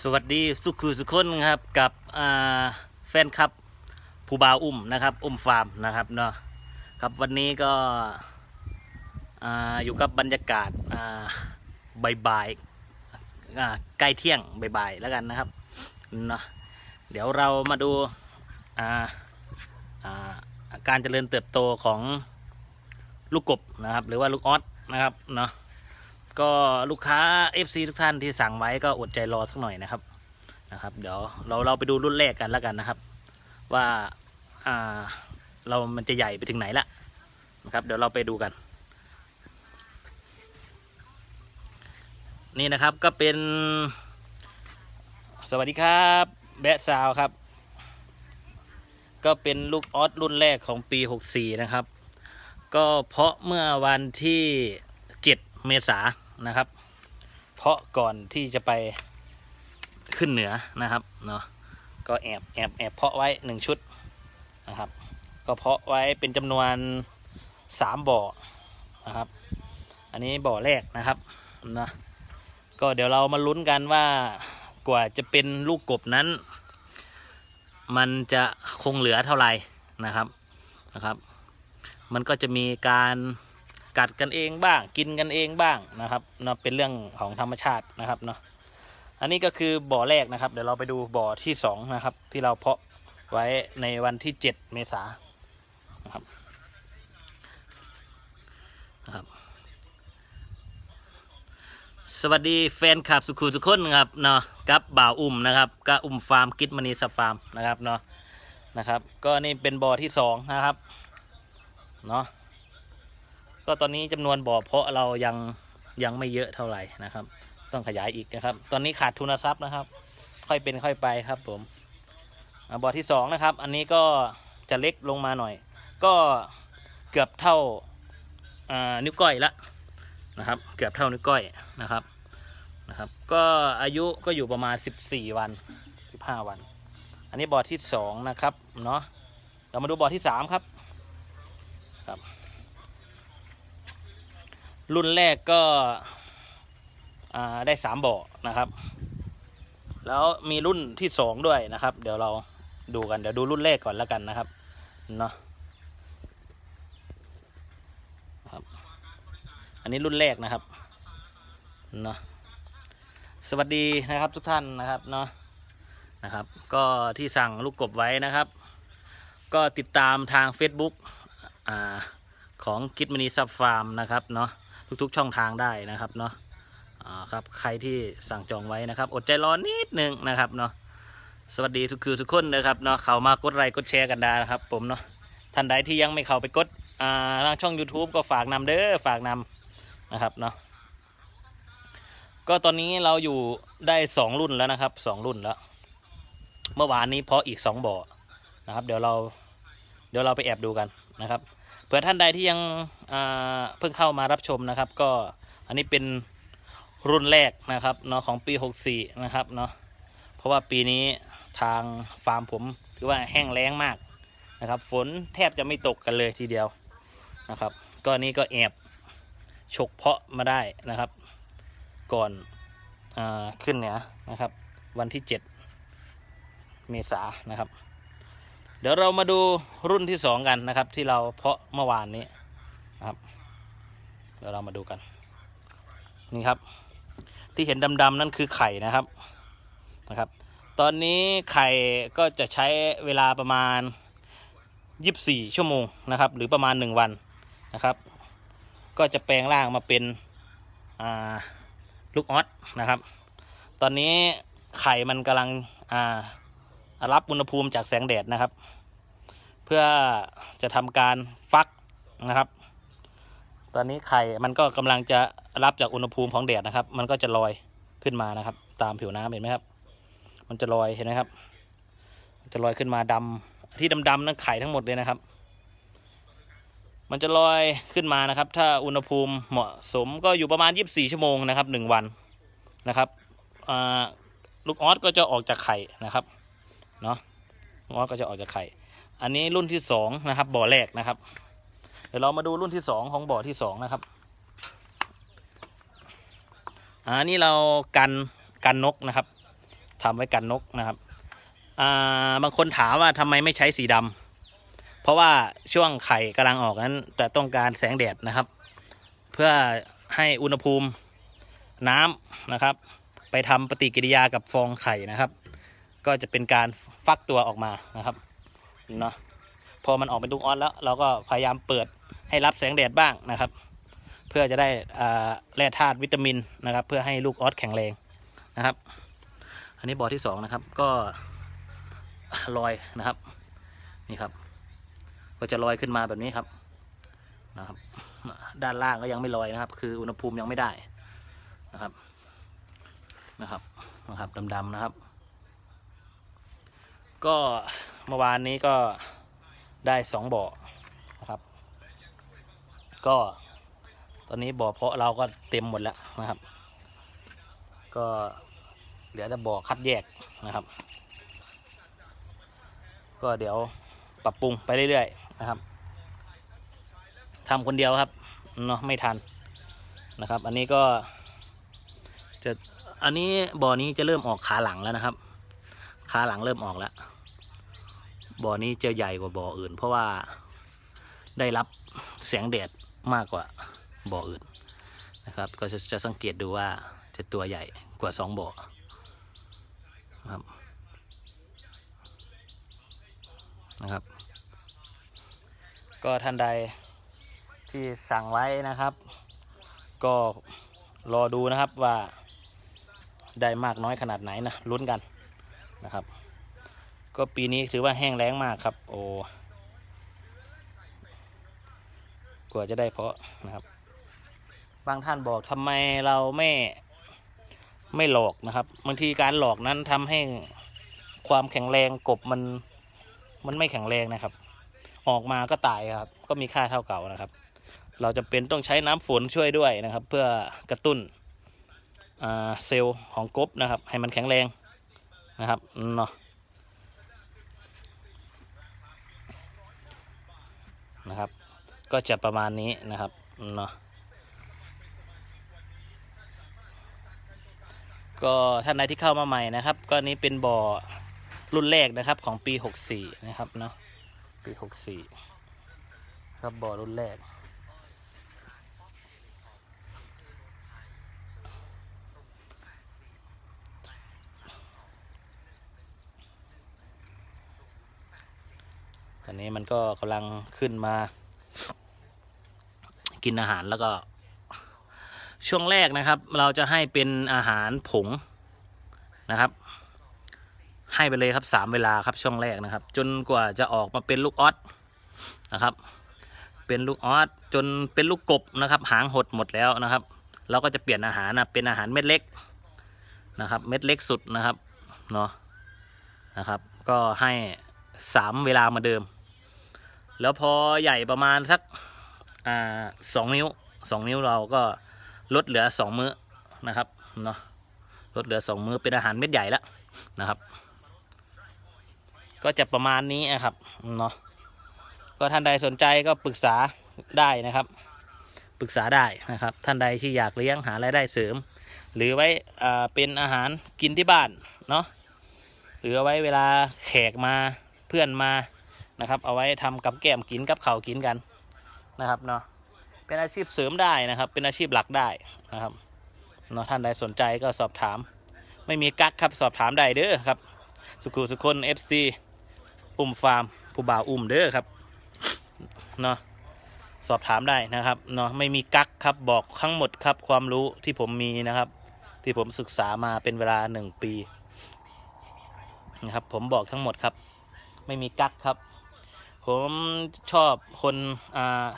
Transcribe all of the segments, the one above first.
สวัสดีสุขุสุขคนครับกับแฟนคลับผู้บ่าวอุ้มนะครับ อุ้มฟาร์มนะครับเนาะครับวันนี้ก็ออยู่กับบรรยากาศอ่าบ่ายๆใกล้เที่ยงบ่ายๆแล้วกันนะครับเนาะเดี๋ยวเรามาดูการเจริญเติบโตของลูกกบนะครับ หรือว่าลูกออสนะครับเนาะ ก็ลูกค้า FC ทุกท่านที่สั่งไว้ก็อดใจรอสักหน่อยนะครับนะครับ เดี๋ยวเราเราไปดูรุ่นแรกกันแล้วกันนะครับ ว่าอ่าเรามันจะใหญ่ไปถึงไหนละนะครับ เดี๋ยวเราไปดูกัน นี่นะครับก็เป็น สวัสดีครับแบะซาวครับ ก็เป็นลูกออสรุ่นแรกของปี 64 นะครับ ก็เพาะเมื่อวันที่ 7 เมษาย นะครับ เพราะก่อนที่จะไปขึ้นเหนือนะครับเนาะก็แอบแอบแอบเพาะไว้หนึ่งชุดนะครับ ก็เพาะไว้เป็นจำนวนสามบ่อนะครับ อันนี้บ่อแรกนะครับนะก็เดี๋ยวเรามาลุ้นกันว่ากว่าจะเป็นลูกกบนั้น มันจะคงเหลือเท่าไหร่นะครับนะครับ มันก็จะมีการ กัดกันเองบ้าง กินกันเองบ้างนะครับเนาะเป็นเรื่องของธรรมชาตินะครับเนาะอันนี้ก็คือบ่อแรกนะครับ เดี๋ยวเราไปดูบ่อที่สองนะครับ ที่เราเพาะไว้ในวันที่เจ็ดเมษานะครับนะครับ สวัสดีแฟนคลับสุขุมสุขคนนะครับเนาะกับบ่าวอุ้มนะครับก็อุ้มฟาร์มกิดมณีสับฟาร์มนะครับเนาะนะครับ ก็นี่เป็นบ่อที่สองนะครับเนาะ ก็ตอนนี้จำนวนบ่อเพาะเรายังยังไม่เยอะเท่าไหร่นะครับ ต้องขยายอีกนะครับ ตอนนี้ขาดทุนทรัพย์นะครับ ค่อยเป็นค่อยไปครับผมบ่อที่สองนะครับ อันนี้ก็จะเล็กลงมาหน่อย ก็เกือบเท่าานิ้วก้อยละนะครับ เกือบเท่านิ้วก้อยนะครับนะครับ ก็อายุก็อยู่ประมาณ 14 วัน 15 วัน อันนี้บ่อที่สองนะครับ เนาะเรามาดูบ่อที่สามครับครับ รุ่นแรกก็ได้สามเบ่อนะครับ แล้วมีรุ่นที่สองด้วยนะครับ เดี๋ยวเราดูกันเดี๋ยวดูรุ่นแรกก่อนแล้วกันนะครับเนาะครับ อันนี้รุ่นแรกนะครับเนาะสวัสดีนะครับทุกท่านนะครับเนาะนะครับ ก็ที่สั่งลูกกบไว้นะครับ ก็ติดตามทาง Facebook อ่าของกิจมณีซับฟาร์มนะครับเนาะ ทุกๆช่องทางได้นะครับเนาะครับใครที่สั่งจองไว้นะครับอดใจรอนิดนึงนะครับเนาะสวัสดีทุกคือทุกคนนะครับเนาะเข้ามากดไลค์กดแชร์กันได้นะครับ ผมเนาะท่านใดที่ยังไม่เข้าไปกดอ่าทางช่อง YouTube ก็ฝากนำเด้อฝากนำนะครับเนาะก็ตอนนี้เราอยู่ได้สองรุ่นแล้วนะครับสองรุ่นแล้ว เมื่อวานนี้เพาะอีกสองบ่อนะครับ เดี๋ยวเราเดี๋ยวเราไปแอบดูกันนะครับ เผื่อท่านใดที่ยังเพิ่งเข้ามารับชมนะครับ ก็อันนี้เป็นรุ่นแรกนะครับเนาะของปี 64 นะครับเนาะเพราะว่าปีนี้ทางฟาร์มผมถือว่าแห้งแล้งมากนะครับ ฝนแทบจะไม่ตกกันเลยทีเดียวนะครับ ก็นี้ก็แอบฉกเพาะมาได้นะครับ ก่อนอขึ้นเหนือนะครับ วันที่ 7 เมษายนนะครับ เดี๋ยวเรามาดูรุ่นที่สองกันนะครับ ที่เราเพาะเมื่อวานนี้นะครับ เดี๋ยวเรามาดูกัน นี่ครับ ที่เห็นดำๆนั่นคือไข่นะครับนะครับ ตอนนี้ไข่ก็จะใช้เวลาประมาณ 24 ชั่วโมงนะครับ หรือประมาณ 1 วันนะครับ ก็จะแปลงร่างมาเป็นลูกออสนะครับ ตอนนี้ไข่มันกำลังอ่า รับอุณหภูมิจากแสงแดดนะครับ เพื่อจะทำการฟักนะครับ ตอนนี้ไข่มันก็กำลังจะรับจากอุณหภูมิของแดดนะครับ มันก็จะลอยขึ้นมานะครับ ตามผิวน้ำเห็นไหมครับ มันจะลอยเห็นไหมครับ จะลอยขึ้นมาดำที่ดำๆนั่นไข่ทั้งหมดเลยนะครับมันจะลอยขึ้นมานะครับ ถ้าอุณหภูมิเหมาะสมก็อยู่ประมาณ 24 ชั่วโมงนะครับหนึ่งวันนะครับลูกออสก็จะออกจากไข่นะครับ เนาะงอสก็จะออกจากไข่ อันนี้รุ่นที่สองนะครับ บ่อแรกนะครับ เดี๋ยวเรามาดูรุ่นที่สองของบ่อที่สองนะครับอันนี้เรากันกันนกนะครับทำไว้กันนกนะครับอ่าบางคนถามว่าทำไมไม่ใช้สีดำเพราะว่าช่วงไข่กำลังออกนั้นจะต้องการแสงแดดนะครับ เพื่อให้อุณหภูมิน้ำนะครับ ไปทำปฏิกิริยากับฟองไข่นะครับ ก็จะเป็นการฟักตัวออกมานะครับเนาะพอมันออกเป็นลูกออสแล้ว เราก็พยายามเปิดให้รับแสงแดดบ้างนะครับ เพื่อจะได้แร่ธาตุวิตามินนะครับ เพื่อให้ลูกออสแข็งแรงนะครับ อันนี้บ่อที่สองนะครับ ก็ลอยนะครับ นี่ครับ ก็จะลอยขึ้นมาแบบนี้ครับนะครับ ด้านล่างก็ยังไม่ลอยนะครับ คืออุณหภูมิยังไม่ได้นะครับนะครับนะครับดำๆนะครับ ก็เมื่อวานนี้ก็ได้สองบ่อนะครับ ก็ตอนนี้บ่อเพาะเราก็เต็มหมดแล้วนะครับ ก็เหลือแต่บ่อคัดแยกนะครับ ก็เดี๋ยวปรับปรุงไปเรื่อยๆนะครับทำคนเดียวครับเนาะไม่ทันนะครับ อันนี้ก็จะอันนี้บ่อนี้จะเริ่มออกขาหลังแล้วนะครับ ขาหลังเริ่มออกแล้วบ่อนี้จะใหญ่กว่าบ่ออื่น เพราะว่าได้รับแสงแดดมากกว่าบ่ออื่นนะครับ ก็จะจะสังเกตดูว่าจะตัวใหญ่กว่าสองบ่อครับนะครับ ก็ท่านใดที่สั่งไว้นะครับ ก็รอดูนะครับว่าได้มากน้อยขนาดไหนนะลุ้นกัน นะครับ ก็ปีนี้ถือว่าแห้งแล้งมากครับ โอ้กว่าจะได้เพาะนะครับ บางท่านบอกทำไมเราไม่ไม่หลอกนะครับบางทีการหลอกนั้นทำให้ความแข็งแรงกบมัน มันไม่แข็งแรงนะครับ ออกมาก็ตายครับ ก็มีค่าเท่าเก่านะครับ เราจะเป็นต้องใช้น้ำฝนช่วยด้วยนะครับ เพื่อกระตุ้นเซลล์ของกบนะครับ ให้มันแข็งแรง นะครับเนาะนะครับ ก็จะประมาณนี้นะครับเนาะก็ท่านใดที่เข้ามาใหม่นะครับ ก็นี้เป็นบ่อรุ่นแรกนะครับของปี 64 นะครับเนาะปี 64 ครับบ่อรุ่นแรก อนนี้มันก็กำลังขึ้นมา กินอาหารแล้วก็ ช่วงแรกนะครับ เราจะให้เป็นอาหารผงนะครับ ให้ไปเลยครับสามเวลาครับช่วงแรกนะครับ จนกว่าจะออกมาเป็นลูกออสนะครับ เป็นลูกออสจนเป็นลูกกบนะครับ หางหดหมดแล้วนะครับ เราก็จะเปลี่ยนอาหารนะเป็นอาหารเม็ดเล็กนะครับ เม็ดเล็กสุดนะครับเนาะนะครับ ก็ให้สามเวลามาเดิม แล้วพอใหญ่ประมาณสักอ่าสองนิ้วสองนิ้วเราก็ลดเหลือสองมื้อนะครับเนาะลดเหลือสองมื้อเป็นอาหารเม็ดใหญ่แล้วนะครับ ก็จะประมาณนี้นะครับเนาะก็ท่านใดสนใจก็ปรึกษาได้นะครับ ปรึกษาได้นะครับ ท่านใดที่อยากเลี้ยงหารายได้เสริม หรือไว้อ่าเป็นอาหารกินที่บ้านเนาะหรือเอาไว้เวลาแขกมาเพื่อนมา นะครับ เอาไว้ทำกับแก้มกินกับเขากินกันนะครับเนาะเป็นอาชีพเสริมได้นะครับ เป็นอาชีพหลักได้นะครับเนาะท่านใดสนใจก็สอบถาม ไม่มีกั๊กครับสอบถามได้เด้อครับ สุขุสุคน FC อุ้มฟาร์มผู้บ่าวอุ้มเด้อครับเนาะสอบถามได้นะครับเนาะไม่มีกั๊กครับบอกทั้งหมดครับความรู้ที่ผมมีนะครับ ที่ผมศึกษามาเป็นเวลาหนึ่งปีนะครับผมบอกทั้งหมดครับ ไม่มีกั๊กครับ ผมชอบคน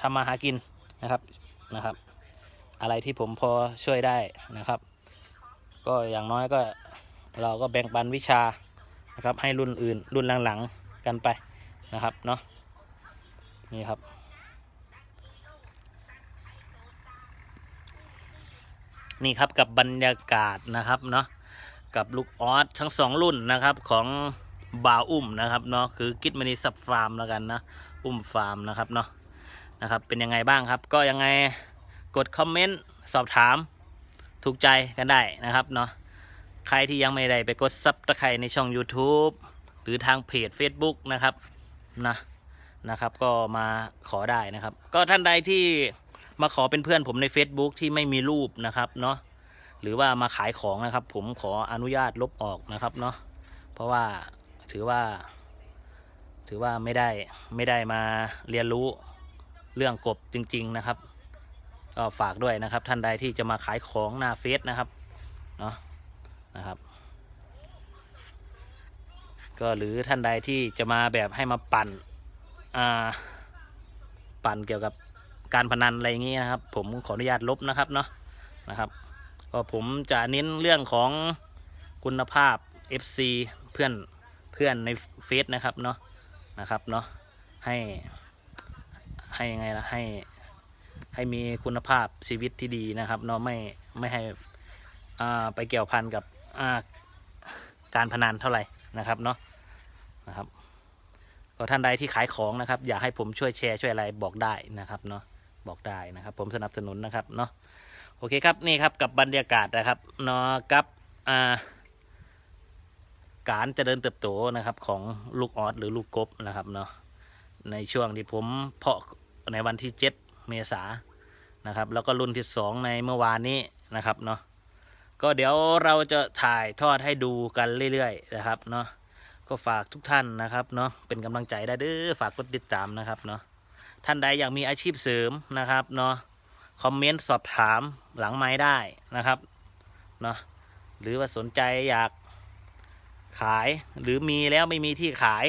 ทำมาหากินนะครับนะครับ อะไรที่ผมพอช่วยได้นะครับ ก็อย่างน้อยก็เราก็แบ่งปันวิชานะครับ ให้รุ่นอื่นรุ่นหลังๆกันไปนะครับเนาะนี่ครับ นี่ครับกับบรรยากาศนะครับเนาะกับลูกออสทั้งสองรุ่นนะครับของ บาวอุ้มนะครับเนาะคือกิจมณีสับฟาร์มแล้วกันนะอุ้มฟาร์มนะครับเนาะนะครับเป็นยังไงบ้างครับ ก็ยังไงกดคอมเมนต์สอบถามถูกใจกันได้นะครับเนาะใครที่ยังไม่ได้ไปกดซับตะไคร่ในช่อง YouTube หรือทางเพจ Facebook นะครับนะนะครับ ก็มาขอได้นะครับ ก็ท่านใดที่มาขอเป็นเพื่อนผมใน Facebook ที่ไม่มีรูปนะครับเนาะหรือว่ามาขายของนะครับ ผมขออนุญาตลบออกนะครับเนาะเพราะว่า ถือว่า ถือว่าไม่ได้ไม่ได้มาเรียนรู้เรื่องกบจริง ๆนะครับ ก็ฝากด้วยนะครับ ท่านใดที่จะมาขายของหน้าเฟซนะครับเนาะนะครับ ก็หรือท่านใดที่จะมาแบบให้มาปั่นอ่าปั่นเกี่ยวกับการพนันอะไรอย่างนี้นะครับ ผมขออนุญาตลบนะครับเนาะนะครับ ก็ผมจะเน้นเรื่องของคุณภาพ FC เพื่อน พื่อนในเฟซนะครับเนาะนะครับเนาะให้ให้ยังไงล่ะให้ให้มีคุณภาพชีวิตที่ดีนะครับเนาะไม่ไม่ให้อ่าไปเกี่ยวพันกับอ่าการพนันเท่าไหร่นะครับเนาะนะครับก็ท่านใดที่ขายของนะครับ อยากให้ผมช่วยแชร์ช่วยอะไรบอกได้นะครับเนาะบอกได้นะครับ ผมสนับสนุนนะครับเนาะโอเคครับนี่ครับกับบรรยากาศนะครับเนาะกับอ่า การเจริญเติบโตนะครับของลูกออสหรือลูกกบนะครับเนาะในช่วงที่ผมเพาะในวันที่ 7 เมษานะครับ แล้วก็รุ่นที่สองในเมื่อวานนี้นะครับเนาะก็เดี๋ยวเราจะถ่ายทอดให้ดูกันเรื่อยๆนะครับเนาะก็ฝากทุกท่านนะครับเนาะเป็นกำลังใจได้เด้อฝากกดติดตามนะครับเนาะท่านใดอยากมีอาชีพเสริมนะครับเนาะคอมเมนต์สอบถามหลังไม้ได้นะครับเนาะหรือว่าสนใจอยาก ขายหรือมีแล้วไม่มีที่ขาย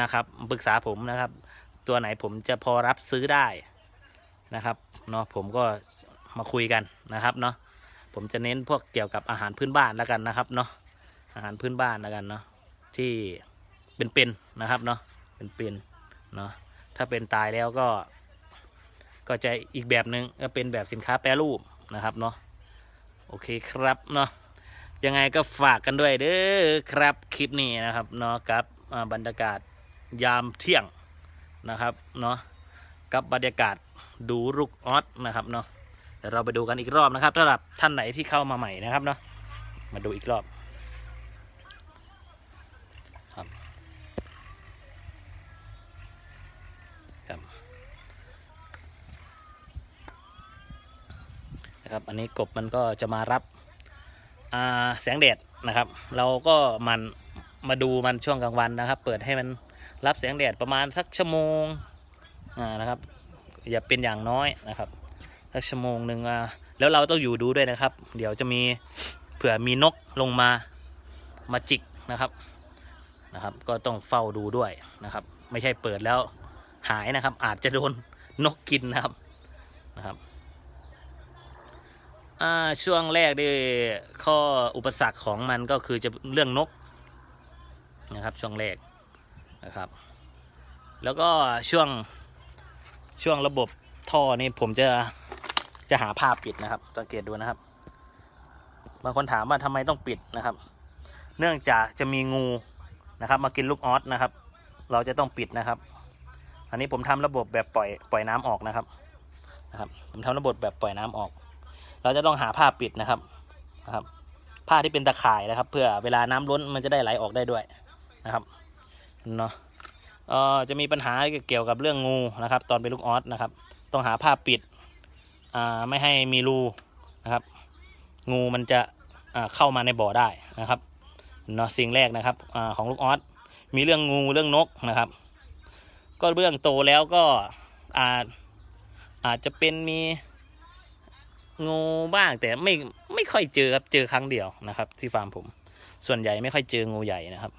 นะครับปรึกษาผมนะครับ ตัวไหนผมจะพอรับซื้อได้นะครับเนาะผมก็มาคุยกันนะครับเนาะผมจะเน้นพวกเกี่ยวกับอาหารพื้นบ้านแล้วกันนะครับเนาะอาหารพื้นบ้านแล้วกันเนาะที่เป็นๆนนะครับเนาะเป็นๆเนาะถ้าเป็นตายแล้วก็ก็จะอีกแบบหนึ่งก็เป็นแบบสินค้าแปรรูปนะครับเนาะโอเคครับเนาะ ยังไงก็ฝากกันด้วยเด้อครับคลิปนี้นะครับเนาะกับบรรยากาศยามเที่ยงนะครับเนาะกับบรรยากาศดูลูกออสนะครับเนาะเดี๋ยวเราไปดูกันอีกรอบนะครับสำหรับท่านไหนที่เข้ามาใหม่นะครับเนาะมาดูอีกรอบครับครับนะครับอันนี้กบมันก็จะมารับ แสงแดดนะครับ เราก็มันมาดูมันช่วงกลางวันนะครับ เปิดให้มันรับแสงแดดประมาณสักชั่วโมงนะครับ อย่าเป็นอย่างน้อยนะครับสักชั่วโมงหนึ่งแล้วเราต้องอยู่ดูด้วยนะครับ เดี๋ยวจะมีเผื่อมีนกลงมามาจิกนะครับนะครับ ก็ต้องเฝ้าดูด้วยนะครับ ไม่ใช่เปิดแล้วหายนะครับ อาจจะโดนนกกินนะครับนะครับ ช่วงแรกที่ข้ออุปสรรคของมันก็คือจะเรื่องนกนะครับช่วงแรกนะครับ แล้วก็ช่วงช่วงระบบท่อนี่ผมจะจะหาผ้าปิดนะครับ สังเกตดูนะครับ บางคนถามว่าทำไมต้องปิดนะครับ เนื่องจากจะมีงูนะครับ มากินลูกออสนะครับ เราจะต้องปิดนะครับ อันนี้ผมทำระบบแบบปล่อยปล่อยน้ำออกนะครับนะครับ ผมทำระบบแบบปล่อยน้ำออก เราจะต้องหาผ้าปิดนะครับนะครับ ผ้าที่เป็นตะข่ายนะครับ เพื่อเวลาน้ำล้นมันจะได้ไหลออกได้ด้วยนะครับเนาะเอ่อจะมีปัญหาเกี่ยวกับเรื่องงูนะครับ ตอนเป็นลูกออสนะครับ ต้องหาผ้าปิดอ่าไม่ให้มีรูนะครับ งูมันจะอ่าเข้ามาในบ่อได้นะครับเนาะสิ่งแรกนะครับอ่าของลูกออสมีเรื่องงูเรื่องนกนะครับ ก็เรื่องโตแล้วก็อาจอาจจะเป็นมี งูบ้างแต่ไม่ไม่ค่อยเจอครับเจอครั้งเดียวนะครับ ที่ฟาร์มผม ส่วนใหญ่ไม่ค่อยเจองูใหญ่นะครับ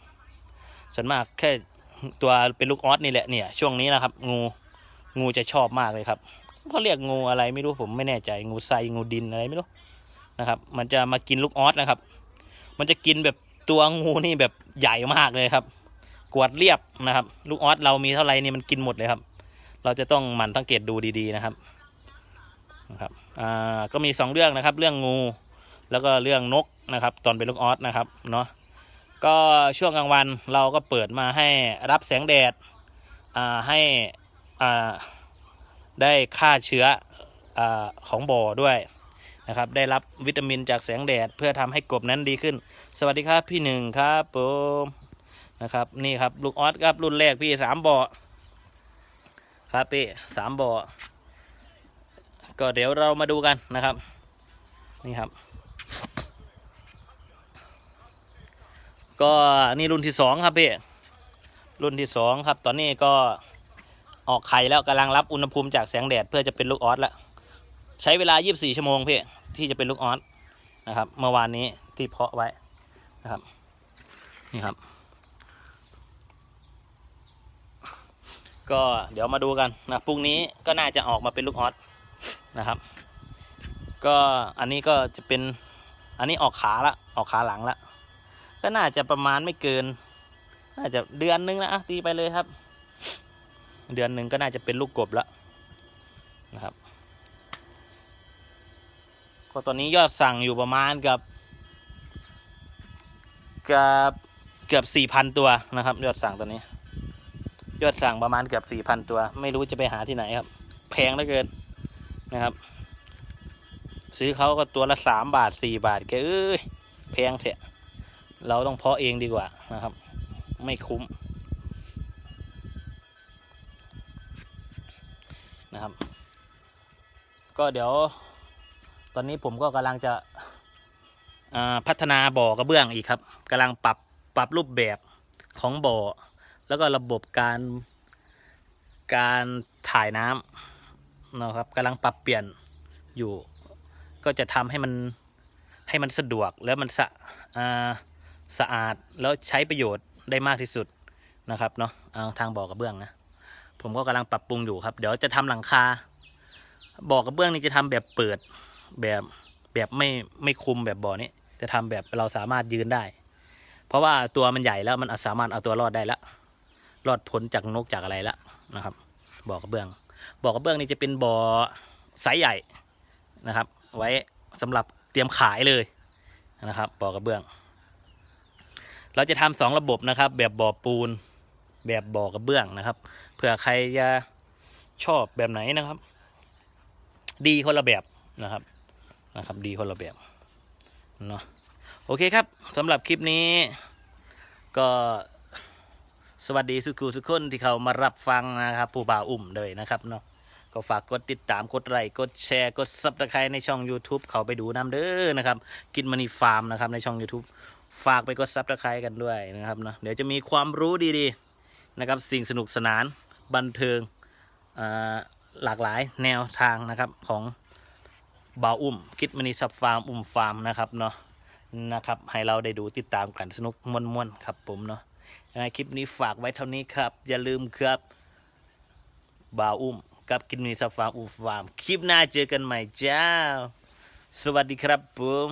ส่วนมากแค่ตัวเป็นลูกออสนี่แหละเนี่ย ช่วงนี้นะครับ งูงูจะชอบมากเลยครับเขาเรียกงูอะไรไม่รู้ผมไม่แน่ใจงูไซงูดินอะไรไม่รู้นะครับ มันจะมากินลูกออสนะครับ มันจะกินแบบตัวงูนี่แบบใหญ่มากเลยครับ กวดเรียบนะครับ ลูกออสเรามีเท่าไหร่นี่มันกินหมดเลยครับ เราจะต้องหมั่นสังเกตดูดีๆนะครับ นะครับอ่าก็มีสองเรื่องนะครับ เรื่องงู แล้วก็เรื่องนกนะครับ ตอนเป็นลูกออสนะครับเนาะก็ช่วงกลางวันเราก็เปิดมาให้รับแสงแดดอ่าให้อ่าได้ฆ่าเชื้ออาของบ่อด้วยนะครับ ได้รับวิตามินจากแสงแดดเพื่อทำให้กบนั้นดีขึ้น สวัสดีครับพี่หนึ่งครับผมนะครับนี่ครับลูกออสครับรุ่นแรกพี่สามบ่อครับพี่สามบ่อ ก็เดี๋ยวเรามาดูกันนะครับ นี่ครับ ก็นี่รุ่นที่สองครับพี่รุ่นที่สองครับ ตอนนี้ก็ออกไข่แล้วกำลังรับอุณหภูมิจากแสงแดดเพื่อจะเป็นลูกออสแล้วใช้เวลา 24 ชั่วโมงพี่ที่จะเป็นลูกออสนะครับ เมื่อวานนี้ที่เพาะไว้นะครับ นี่ครับ ก็เดี๋ยวมาดูกันนะพรุ่งนี้ก็น่าจะออกมาเป็นลูกออส นะครับ ก็อันนี้ก็จะเป็นอันนี้ออกขาละออกขาหลังละก็น่าจะประมาณไม่เกิน น่าจะเดือนหนึงนะอะตีไปเลยครับ เดือนหนึ่งก็น่าจะเป็นลูกกบแล้วนะครับก็ตอนนี้ยอดสั่งอยู่ประมาณกับกับเกือบสี่พันตัวนะครับ ยอดสั่งตอนนี้ ยอดสั่งประมาณเกือบสี่พันตัว ไม่รู้จะไปหาที่ไหนครับ แพงเหลือเกิน นะครับ ซื้อเขาก็ตัวละสามบาทสี่บาทแกเอ้ยแพงเถอะเราต้องเพาะเองดีกว่านะครับ ไม่คุ้มนะครับ ก็เดี๋ยว ตอนนี้ผมก็กำลังจะพัฒนาบ่อกระเบื้องอีกครับกำลังปรับปรับรูปแบบของบ่อ แล้วก็ระบบการการถ่ายน้ำ นะครับกำลังปรับเปลี่ยนอยู่ ก็จะทำให้มันให้มันสะดวกแล้วมันสะอาสะอาดแล้วใช้ประโยชน์ได้มากที่สุดนะครับเนาะทางบ่อกระเบื้องนะผมก็กำลังปรับปรุงอยู่ครับ เดี๋ยวจะทำหลังคาบ่อกระเบื้องนี่จะทำแบบเปิดแบบแบบไม่ไม่คุมแบบบ่อนี้จะทำแบบเราสามารถยืนได้ เพราะว่าตัวมันใหญ่แล้วมันสามารถเอาตัวรอดได้แล้วรอดพ้นจากนกจากอะไรแล้วนะครับบ่อกระเบื้อง บ่อกระเบื้องนี่จะเป็นบ่อไซส์ใหญ่นะครับ ไว้สำหรับเตรียมขายเลยนะครับบ่อกระเบื้อง เราจะทำสองระบบนะครับ แบบบ่อปูน แบบบ่อกระเบื้องนะครับเผื่อใครจะชอบแบบไหนนะครับ ดีคนละแบบนะครับนะครับ ดีคนละแบบเนาะโอเคครับสำหรับคลิปนี้ก็ สวัสดีสุกูสุกคนที่เขามารับฟังนะครับ ผู้บ่าวอุ่มเลยนะครับเนาะก็ฝากกดติดตามกดไลค์กดแชร์กดซับสไครต์ในช่อง YouTube เขาไปดูน้ำเด้อนะครับ กินมันีฟาร์มนะครับในช่อง YouTube ฝากไปกดซับสไครต์กันด้วยนะครับเนาะเดี๋ยวจะมีความรู้ดีๆนะครับสิ่งสนุกสนานบันเทิงหลากหลายแนวทางนะครับของบ่าวอุ่มคิดมันีซับฟาร์มอุ่มฟาร์มนะครับเนาะนะครับให้เราได้ดูติดตามกันสนุกมวนๆครับผมเนาะ ยังไงคลิปนี้ฝากไว้เท่านี้ครับ อย่าลืมครับบ่าวอุ้มกับกินมีสฟาร์มอุฟาร์มคลิปหน้าเจอกันใหม่เจ้า สวัสดีครับผม